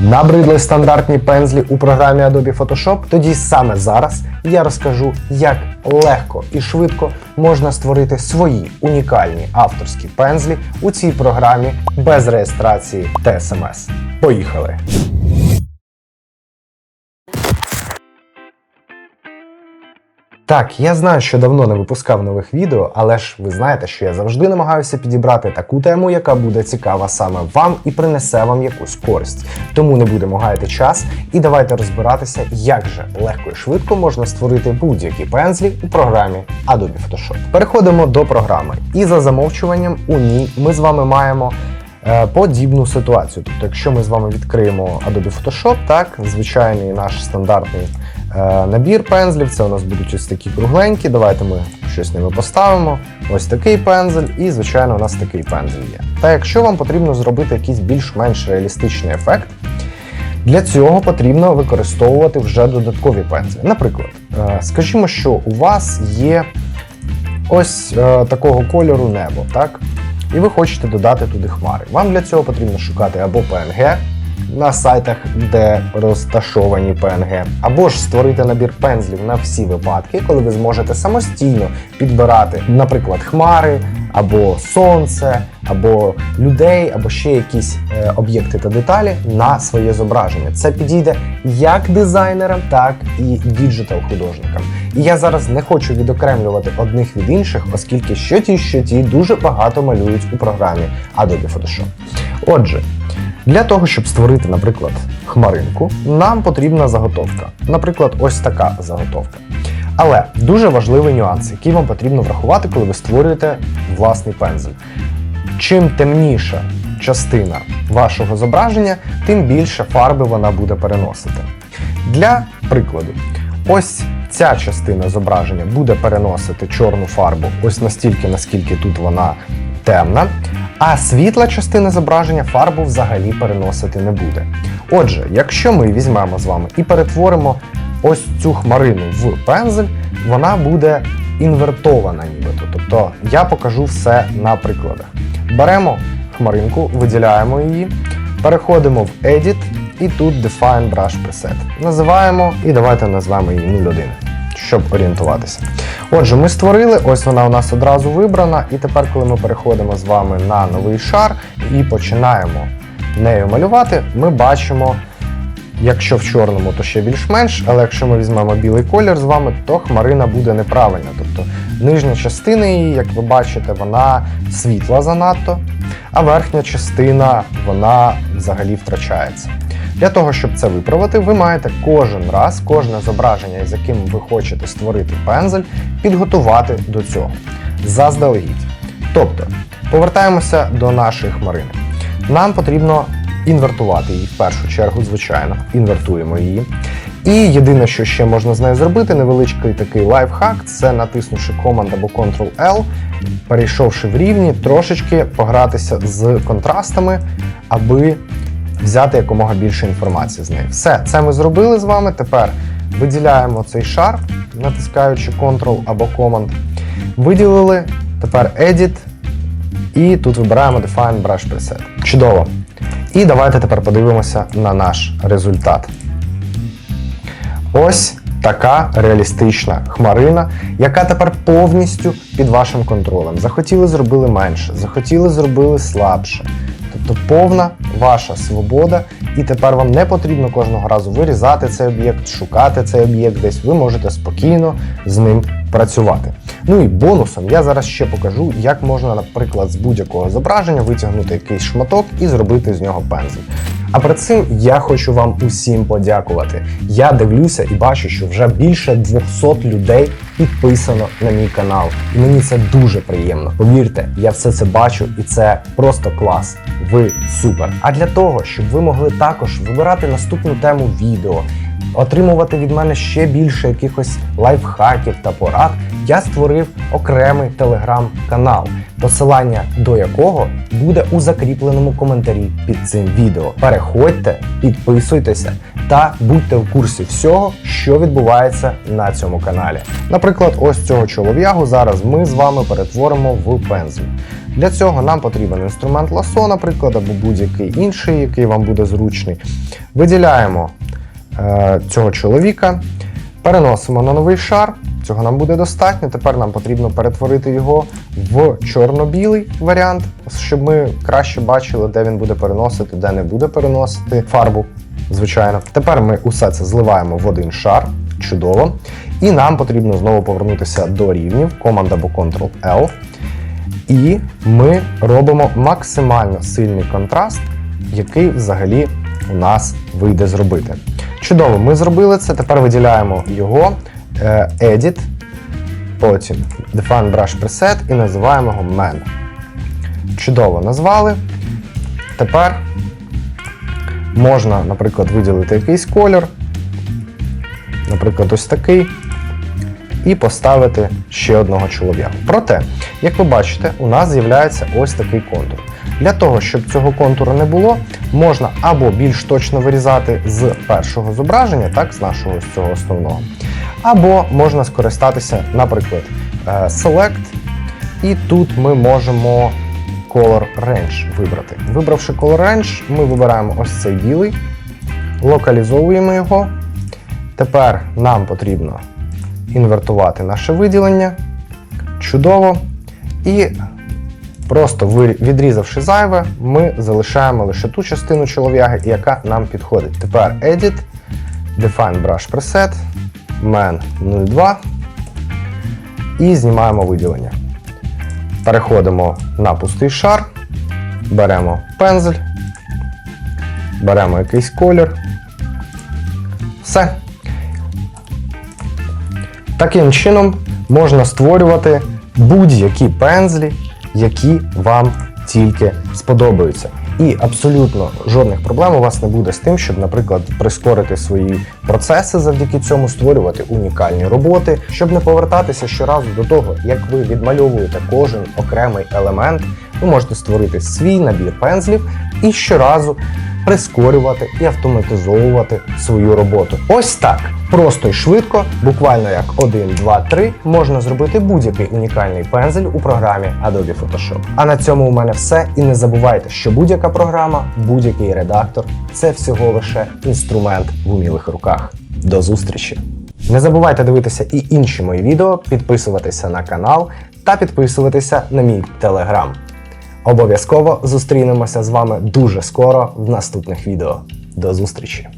Набридли стандартні пензлі у програмі Adobe Photoshop? Тоді саме зараз я розкажу, як легко і швидко можна створити свої унікальні авторські пензлі у цій програмі без реєстрації та СМС. Поїхали! Так, я знаю, що давно не випускав нових відео, але ж ви знаєте, що я завжди намагаюся підібрати таку тему, яка буде цікава саме вам і принесе вам якусь користь. Тому не будемо гаяти час і давайте розбиратися, як же легко і швидко можна створити будь-які пензлі у програмі Adobe Photoshop. Переходимо до програми, і за замовчуванням у ній ми з вами маємо. е, Подібну ситуацію. Тобто, якщо ми з вами відкриємо Adobe Photoshop, так, звичайний наш стандартний набір пензлів, це у нас будуть ось такі кругленькі. Давайте ми щось ними поставимо. Ось такий пензель, і, звичайно, у нас такий пензель є. Та якщо вам потрібно зробити якийсь більш-менш реалістичний ефект, для цього потрібно використовувати вже додаткові пензлі. Наприклад, е, скажімо, що у вас є ось е, такого кольору небо, так? І ви хочете додати туди хмари. Вам для цього потрібно шукати або PNG на сайтах, де розташовані PNG, або ж створити набір пензлів на всі випадки, коли ви зможете самостійно підбирати, наприклад, хмари, або сонце, або людей, або ще якісь е, об'єкти та деталі на своє зображення. Це підійде як дизайнерам, так і діджитал-художникам. І я зараз не хочу відокремлювати одних від інших, оскільки що ті, що ті дуже багато малюють у програмі Adobe Photoshop. Отже, для того, щоб створити, наприклад, хмаринку, нам потрібна заготовка. Наприклад, ось така заготовка. Але дуже важливий нюанс, який вам потрібно врахувати, коли ви створюєте власний пензель. Чим темніша частина вашого зображення, тим більше фарби вона буде переносити. Для прикладу, ось ця частина зображення буде переносити чорну фарбу ось настільки, наскільки тут вона темна, а світла частина зображення фарбу взагалі переносити не буде. Отже, якщо ми візьмемо з вами і перетворимо ось цю хмарину в пензель, вона буде інвертована нібито. Тобто я покажу все на прикладах. Беремо хмаринку, виділяємо її, переходимо в Edit і тут Define Brush Preset. Називаємо і давайте назвемо її 01, щоб орієнтуватися. Отже, ми створили, ось вона у нас одразу вибрана, і тепер, коли ми переходимо з вами на новий шар і починаємо нею малювати, ми бачимо. Якщо в чорному, то ще більш-менш, але якщо ми візьмемо білий колір з вами, то хмарина буде неправильна. Тобто нижня частина її, як ви бачите, вона світла занадто, а верхня частина вона взагалі втрачається. Для того, щоб це виправити, ви маєте кожен раз, кожне зображення, з яким ви хочете створити пензель, підготувати до цього заздалегідь. Тобто, повертаємося до нашої хмарини. Нам потрібно інвертувати її в першу чергу, звичайно, інвертуємо її. І єдине, що ще можна з нею зробити, невеличкий такий лайфхак, це натиснувши Command або Ctrl-L, перейшовши в рівні, трошечки погратися з контрастами, аби взяти якомога більше інформації з неї. Все, це ми зробили з вами. Тепер виділяємо цей шар, натискаючи Ctrl або Command. Виділили, тепер Edit, і тут вибираємо Define Brush Preset. Чудово. І давайте тепер подивимося на наш результат. Ось така реалістична хмарина, яка тепер повністю під вашим контролем. Захотіли зробили менше, захотіли зробили слабше. Тобто повна ваша свобода, і тепер вам не потрібно кожного разу вирізати цей об'єкт, шукати цей об'єкт десь. Ви можете спокійно з ним працювати. Ну і бонусом я зараз ще покажу, як можна, наприклад, з будь-якого зображення витягнути якийсь шматок і зробити з нього пензель. А перед цим я хочу вам усім подякувати. Я дивлюся і бачу, що вже більше 200 людей підписано на мій канал. І мені це дуже приємно. Повірте, я все це бачу, і це просто клас. Ви супер. А для того, щоб ви могли також вибирати наступну тему відео. Отримувати від мене ще більше якихось лайфхаків та порад, я створив окремий телеграм-канал, посилання до якого буде у закріпленому коментарі під цим відео. Переходьте, підписуйтеся та будьте в курсі всього, що відбувається на цьому каналі. Наприклад, ось цього чолов'ягу зараз ми з вами перетворимо в пензль. Для цього нам потрібен інструмент ласо, наприклад, або будь-який інший, який вам буде зручний. Виділяємо цього чоловіка, переносимо на новий шар. Цього нам буде достатньо. Тепер нам потрібно перетворити його в чорно-білий варіант, щоб ми краще бачили, де він буде переносити, де не буде переносити фарбу. Звичайно. Тепер ми усе це зливаємо в один шар. Чудово. І нам потрібно знову повернутися до рівнів, Command або Ctrl-L. І ми робимо максимально сильний контраст, який взагалі у нас вийде зробити. Чудово, ми зробили це. Тепер виділяємо його, е, Edit, потім Define Brush Preset і називаємо його Man. Чудово назвали. Тепер можна, наприклад, виділити якийсь колір, наприклад, ось такий і поставити ще одного чоловіка. Проте, як ви бачите, у нас з'являється ось такий контур. Для того, щоб цього контуру не було, можна або більш точно вирізати з першого зображення, так, з нашого з цього основного, або можна скористатися, наприклад, е, Select, і тут ми можемо Color Range вибрати. Вибравши Color Range, ми вибираємо ось цей білий, локалізовуємо його. Тепер нам потрібно інвертувати наше виділення. Чудово. І просто відрізавши зайве, ми залишаємо лише ту частину чолов'яги, яка нам підходить. Тепер Edit, Define Brush Preset, Man 02 і знімаємо виділення. Переходимо на пустий шар, беремо пензель, беремо якийсь колір. Все. Таким чином можна створювати будь-які пензлі, які вам тільки сподобаються. І абсолютно жодних проблем у вас не буде з тим, щоб, наприклад, прискорити свої процеси завдяки цьому, створювати унікальні роботи, щоб не повертатися щоразу до того, як ви відмальовуєте кожен окремий елемент, ви можете створити свій набір пензлів і щоразу прискорювати і автоматизовувати свою роботу. Ось так. Просто і швидко, буквально як 1, 2, 3, можна зробити будь-який унікальний пензель у програмі Adobe Photoshop. А на цьому у мене все. І не забувайте, що будь-яка програма, будь-який редактор це всього лише інструмент в умілих руках. До зустрічі! Не забувайте дивитися і інші мої відео, підписуватися на канал та підписуватися на мій телеграм. Обов'язково зустрінемося з вами дуже скоро в наступних відео. До зустрічі!